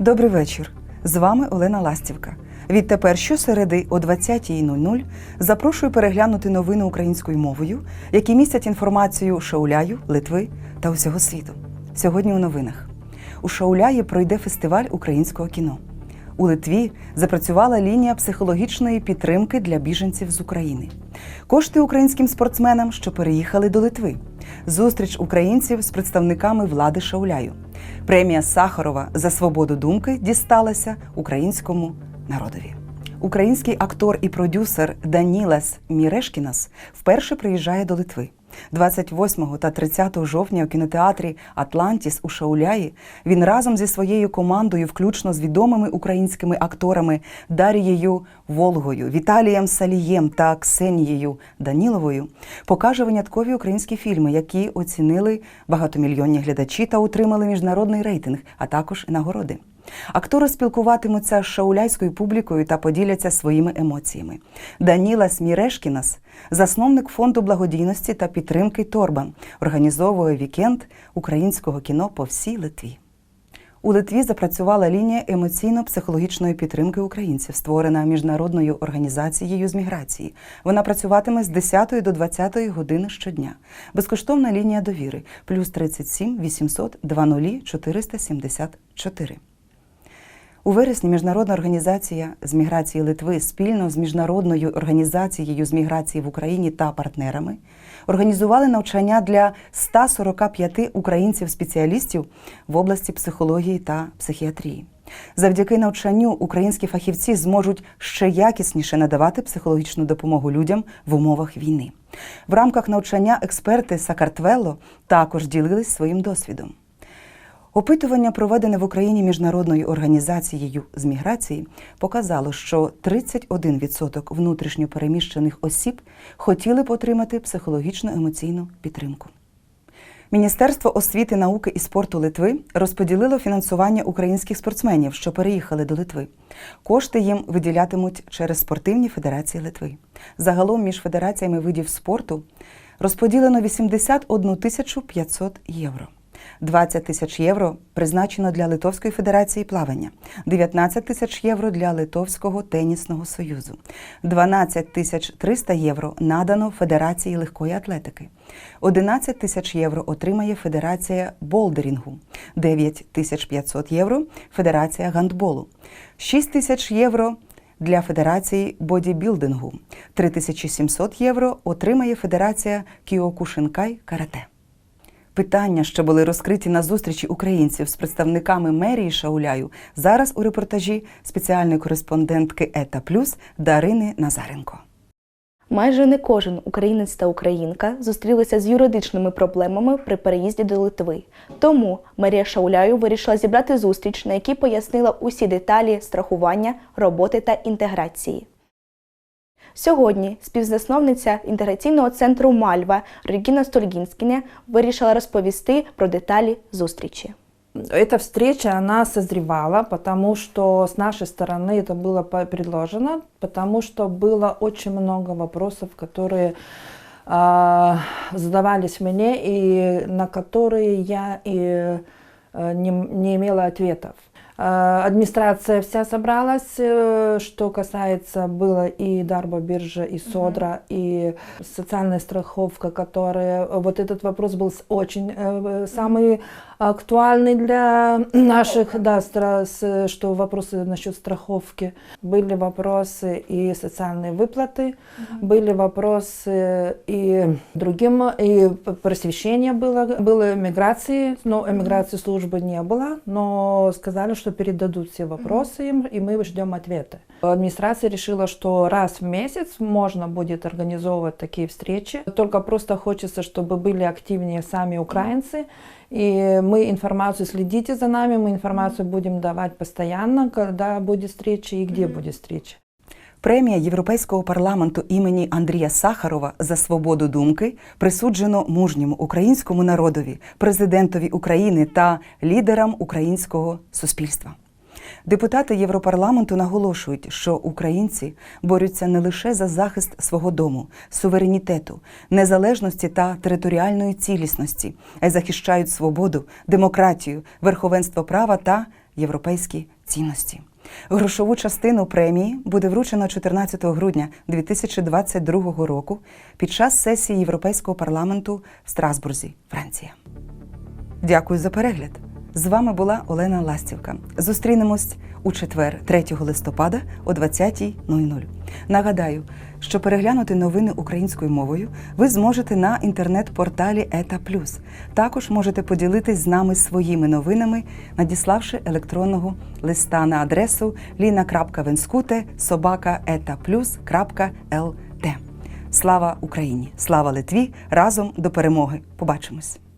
Добрий вечір. З вами Олена Ластівка. Відтепер щосереди о 20.00 запрошую переглянути новини українською мовою, які містять інформацію Шауляю, Литви та усього світу. Сьогодні у новинах. У Шауляї пройде фестиваль українського кіно. У Литві запрацювала лінія психологічної підтримки для біженців з України. Кошти українським спортсменам, що переїхали до Литви. Зустріч українців з представниками влади Шауляю. Премія Сахарова за свободу думки дісталася українському народові. Український актор і продюсер Данілас Мірешкінас вперше приїжджає до Литви. 28 та 30 жовтня у кінотеатрі Атлантіс у Шауляї він разом зі своєю командою, включно з відомими українськими акторами Дарією Волгою, Віталієм Салієм та Ксенією Даніловою, покаже виняткові українські фільми, які оцінили багатомільйонні глядачі та отримали міжнародний рейтинг, а також нагороди. Актори спілкуватимуться з шауляйською публікою та поділяться своїми емоціями. Даніла Смірешкінас, засновник фонду благодійності та підтримки Торбан, організовує вікенд українського кіно по всій Литві. У Литві запрацювала лінія емоційно-психологічної підтримки українців, створена міжнародною організацією з міграції. Вона працюватиме з 10 до 20 години щодня. Безкоштовна лінія довіри плюс 37 800 20 474. У вересні Міжнародна організація з міграції Литви спільно з міжнародною організацією з міграції в Україні та партнерами організували навчання для 145 українців-спеціалістів в області психології та психіатрії. Завдяки навчанню українські фахівці зможуть ще якісніше надавати психологічну допомогу людям в умовах війни. В рамках навчання експерти Сакартвело також ділились своїм досвідом. Опитування, проведене в Україні міжнародною організацією з міграції, показало, що 31% внутрішньо переміщених осіб хотіли б отримати психологічно емоційну підтримку. Міністерство освіти, науки і спорту Литви розподілило фінансування українських спортсменів, що переїхали до Литви. Кошти їм виділятимуть через спортивні федерації Литви. Загалом між федераціями видів спорту розподілено 81 тисячу 500 євро. 20 тисяч євро призначено для Литовської федерації плавання, 19 тисяч євро для Литовського тенісного союзу, 12 тисяч 300 євро надано Федерації легкої атлетики, 11 тисяч євро отримає Федерація болдерінгу, 9 тисяч 500 євро Федерація гандболу, 6 тисяч євро для Федерації бодібілдингу, 3700 євро отримає Федерація Кіокушинкай карате. Питання, що були розкриті на зустрічі українців з представниками мерії Шауляю, зараз у репортажі спеціальної кореспондентки ЕТА Плюс Дарини Назаренко. Майже не кожен українець та українка зустрілися з юридичними проблемами при переїзді до Литви. Тому Марія Шауляю вирішила зібрати зустріч, на якій пояснила усі деталі страхування, роботи та інтеграції. Сьогодні співзасновниця інтеграційного центру Мальва Регіна Стольгінськіня вирішила розповісти про деталі зустрічі. Эта встреча, она созревала, потому что с нашей стороны это было по- предложено, потому что было очень много вопросов, которые а, задавались мне и на которые я и э, не, не имела ответов. А, Администрация вся собралась, э, что касается было и Дарба биржа, и Содра, и социальная страховка, которая вот этот вопрос был очень э, самый актуальный для наших, да, что вопросы насчет страховки. Были вопросы и социальные выплаты, были вопросы и другим, и просвещение было, было миграции, но эмиграции службы не было, но сказали, что передадут все вопросы им, и мы ждем ответы. Администрация решила, что раз в месяц можно будет организовывать такие встречи. Только просто хочется, чтобы были активнее сами украинцы, и мы информацию, следите за нами, мы информацию будем давать постоянно, когда будет встреча и где будет встреча. Премія Європейського парламенту імені Андрія Сахарова за свободу думки присуджено мужньому українському народові, президентові України та лідерам українського суспільства. Депутати Європарламенту наголошують, що українці борються не лише за захист свого дому, суверенітету, незалежності та територіальної цілісності, а й захищають свободу, демократію, верховенство права та європейські цінності. Грошову частину премії буде вручено 14 грудня 2022 року під час сесії Європейського парламенту в Страсбурзі, Франція. Дякую за перегляд. З вами була Олена Ластівка. Зустрінемось у четвер, 3 листопада о 20.00. Нагадаю, що переглянути новини українською мовою ви зможете на інтернет-порталі ЕТА. Також можете поділитись з нами своїми новинами, надіславши електронного листа на адресу lina.venskute собака Слава Україні! Слава Литві! Разом до перемоги! Побачимось!